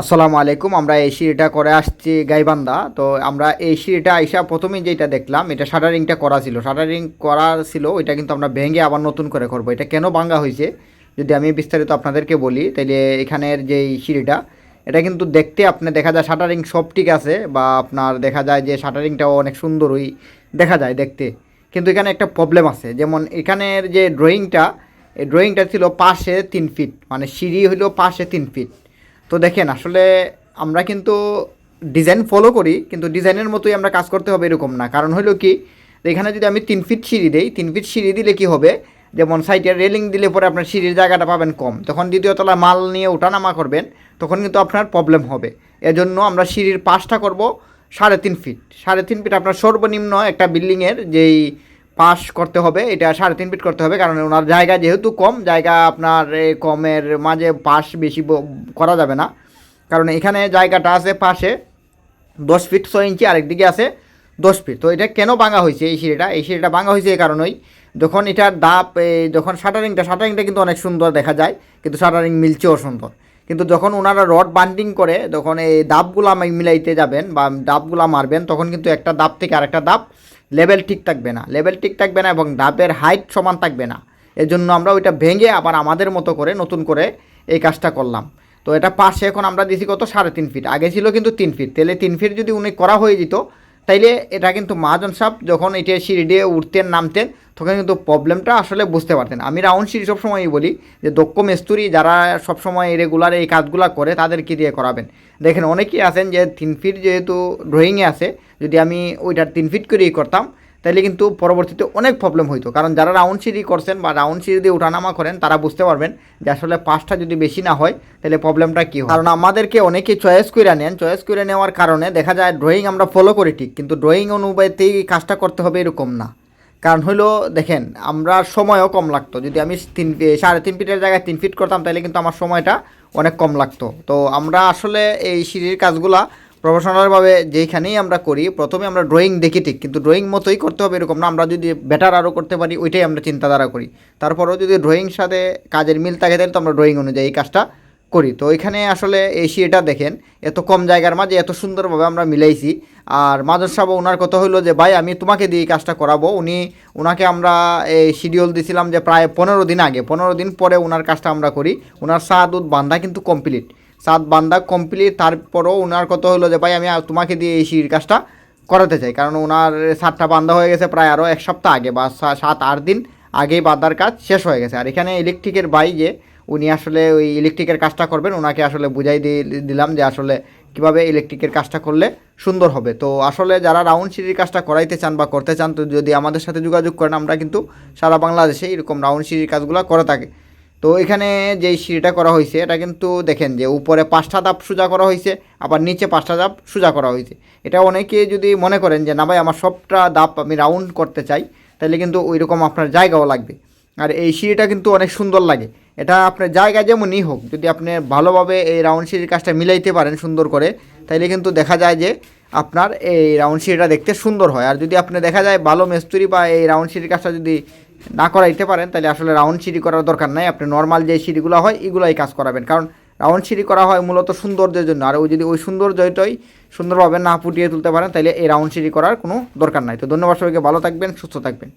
আসসালামু আলাইকুম, আমরা এই সিঁড়িটা করে আসছি গাইবান্ধা। তো আমরা এই সিঁড়িটা আইসা প্রথমেই যেটা দেখলাম, এটা শাটারিংটা করা ছিল। শাটারিং করা ছিল, ওইটা কিন্তু আমরা ভেঙে আবার নতুন করে করব। এটা কেন ভাঙা হয়েছে? যদি আমি বিস্তারিত আপনাদেরকে বলি, তাইলে এখানের যেই সিঁড়িটা, এটা কিন্তু দেখতে আপনি দেখা যায় শাটারিং সব ঠিক আছে, বা আপনার দেখা যায় যে শাটারিংটাও অনেক সুন্দরই দেখা যায় দেখতে। কিন্তু এখানে একটা প্রবলেম আছে, যেমন এখানের যে ড্রয়িংটা এই ড্রয়িংটা ছিল পাশে তিন ফিট মানে সিঁড়ি হলো পাশে তিন ফিট তো দেখেন, আসলে আমরা কিন্তু ডিজাইন ফলো করি, কিন্তু ডিজাইনের মতোই আমরা কাজ করতে হবে এরকম না। কারণ হলো কি, এখানে যদি আমি তিন ফিট সিঁড়ি দিই, তিন ফিট সিঁড়ি দিলে কি হবে? যেমন সাইডে রেলিং দিলে পরে আপনার সিঁড়ির জায়গাটা পাবেন কম। তখন দ্বিতীয় তলায় মাল নিয়ে ওঠানামা করবেন, তখন কিন্তু আপনার প্রবলেম হবে। এজন্য আমরা সিঁড়ির পাশটা করব সাড়ে তিন ফিট সাড়ে তিন ফিট আপনার সর্বনিম্ন একটা বিল্ডিংয়ের যেই পাস করতে হবে, এটা সাড়ে তিন ফিট করতে হবে, কারণ ওনার জায়গা যেহেতু কম, জায়গা আপনার কমের মাঝে পাশ বেশি করা যাবে না। কারণ এখানে জায়গাটা আছে পাশে, দশ ফিট ছয় ইঞ্চি আরেকদিকে আছে দশ ফিট তো এটা কেন ভাঙা হয়েছে এই সিঁড়িটা? এই সিঁড়িটা ভাঙা হয়েছে এই কারণেই। যখন এটার দাপ যখন শাটারিংটা শাটারিংটা কিন্তু অনেক সুন্দর দেখা যায়, কিন্তু শাটারিং মিলছেও সুন্দর। কিন্তু যখন ওনারা রড বান্ডিং করে, যখন এই দাপগুলা আমি মিলাইতে যাবেন বা দাপগুলা মারবেন, তখন কিন্তু একটা দাপ থেকে আরেকটা দাপ লেভেল ঠিক থাকবে না। লেভেল ঠিক থাকবে না এবং দাপের হাইট সমান থাকবে না। এজন্য আমরা ওইটা ভেঙে আবার আমাদের মতো করে নতুন করে এই কাজটা করলাম। তো এটা পাশে এখন আমরা দিছি কত? সাড়ে তিন ফিট। আগে ছিল কিন্তু তিন ফিট। তাহলে তিন ফিট যদি উনি করা হয়ে যেত, তাইলে এটা কিন্তু মহাজন সাহেব যখন এটা সিঁড়ি দিয়ে উঠতেন, নামতেন তখন কিন্তু প্রবলেমটা আসলে বুঝতে পারতেন। আমি রাউন্ড সিঁড়ি সবসময়ই বলি যে, দক্ষ মেস্তুরি যারা সবসময় রেগুলার এই কাজগুলো করে, তাদেরকে দিয়ে করাবেন। দেখেন, অনেকেই আছেন যে, তিন ফিট যেহেতু ড্রয়িংয়ে আছে, যদি আমি ওইটার তিন ফিট করেই করতাম, তাহলে কিন্তু পরবর্তীতে অনেক প্রবলেম হইতো। কারণ যারা রাউন্ড সিঁড়ি করছেন বা রাউন্ড সিঁড়ি দিয়ে ওঠানামা করেন, তারা বুঝতে পারবেন যে, আসলে পাঁচটা যদি বেশি না হয়, তাহলে প্রবলেমটা কী হয়? কারণ আমাদেরকে অনেকে চয়েস করে নেন। চয়েস করে নেওয়ার কারণে দেখা যায় ড্রয়িং আমরা ফলো করি ঠিক, কিন্তু ড্রয়িং অনুযায়ীতেই কাজটা করতে হবে এরকম না। কারণ হলো দেখেন, আমরা সময়ও কম লাগতো। যদি আমি তিন সাড়ে তিন ফিটের জায়গায় তিন ফিট করতাম তাহলে কিন্তু আমার সময়টা অনেক কম লাগতো। তো আমরা আসলে এই সিঁড়ির কাজগুলা প্রফেশনালভাবে যেইখানেই আমরা করি, প্রথমে আমরা ড্রয়িং দেখি ঠিক, কিন্তু ড্রয়িং মতোই করতে হবে এরকম না। আমরা যদি বেটার আরও করতে পারি, ওইটাই আমরা চিন্তাধারা করি। তারপরেও যদি ড্রয়িং সাথে কাজের মিল থাকে তাহলে তো আমরা ড্রয়িং অনুযায়ী এই কাজটা করি। তো এখানে আসলে সিঁড়িটা দেখেন, এত কম জায়গার মাঝে এত সুন্দরভাবে আমরা মিলাইছি। আর মাদর সাহেব ওনার কথা হইল যে, ভাই, আমি তোমাকে দিয়ে কাজটা করাবো। উনি ওনাকে আমরা এই শিডিউল দিছিলাম যে, প্রায় পনেরো দিন আগে। পনেরো দিন পরে ওনার কাজটা আমরা করি। ওনার সাদুদ বান্ধা কিন্তু কমপ্লিট সাত বান্ধা কমপ্লিট তারপরও ওনার কথা হলো যে, ভাই, আমি তোমাকে দিয়ে এই সিঁড়ির কাজটা করাতে চাই। কারণ ওনার সাতটা বান্ধা হয়ে গেছে প্রায় আরও এক সপ্তাহ আগে বা সাত, আট দিন আগেই বান্দার কাজ শেষ হয়ে গেছে। আর এখানে ইলেকট্রিকের বাই যে উনি আসলে ওই ইলেকট্রিকের কাজটা করবেন ওনাকে আসলে বুঝাই দিলাম যে আসলে কীভাবে ইলেকট্রিকের কাজটা করলে সুন্দর হবে। তো আসলে যারা রাউন্ড সিঁড়ির কাজটা করাইতে চান বা করতে চান, তো যদি আমাদের সাথে যোগাযোগ করেন, আমরা কিন্তু সারা বাংলাদেশে এরকম রাউন্ড সিঁড়ির কাজগুলো করে থাকি। তো এখানে যেই সিঁড়িটা করা হয়েছে, এটা কিন্তু দেখেন যে উপরে পাঁচটা ধাপ সোজা করা হয়েছে, আবার নিচে পাঁচটা ধাপ সোজা করা হয়েছে। এটা অনেকে যদি মনে করেন যে, না ভাই, আমার সবটা ধাপ আমি রাউন্ড করতে চাই, তাহলে কিন্তু ওই রকম আপনার জায়গাও লাগবে। আর এই সিঁড়িটা কিন্তু অনেক সুন্দর লাগে। এটা আপনার জায়গা যেমনই হোক, যদি আপনি ভালোভাবে এই রাউন্ড সিঁড়ির কাজটা মিলাইতে পারেন সুন্দর করে তাহলে কিন্তু দেখা যায় যে আপনার এই রাউন্ড সিঁড়িটা দেখতে সুন্দর হয়। আর যদি আপনি দেখা যায় ভালো মেস্তুরি বা এই রাউন্ড সিঁড়ির কাজটা যদি না করাইতে পারেন তাহলে আসলে রাউন্ড সিঁড়ি করার দরকার নাই। আপনি নর্মাল যে সিঁড়িগুলো হয়, এগুলোই কাজ করাবেন। কারণ রাউন্ড সিঁড়ি করা হয় মূলত সৌন্দর্যের জন্য। আর ওই যদি ওই সৌন্দর্যটাই সুন্দরভাবে না ফুটিয়ে তুলতে পারেন তাহলে এই রাউন্ড সিঁড়ি করার কোনো দরকার নাই। তো ধন্যবাদ সবাইকে, ভালো থাকবেন, সুস্থ থাকবেন।